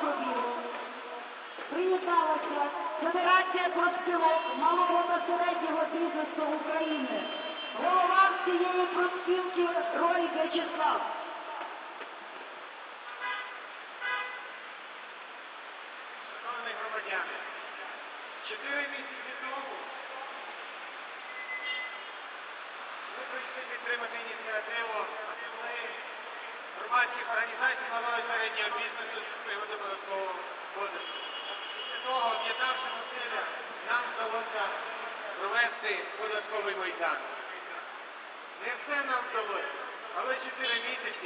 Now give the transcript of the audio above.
пробігу приєдналася Федерація профспілок малого та середнього бізнесу України. Голова цієї профспілки Рой В'ячеслав. Шановні громадяни, чотири місяці тому ми прийшли підтримати ініціативу громадських організацій малого і середнього бізнесу з приводу податкового кодексу. Після того, об'єднавши зусилля, нам вдалося провести податковий майдан. Не все нам вдалося, але чотири місяці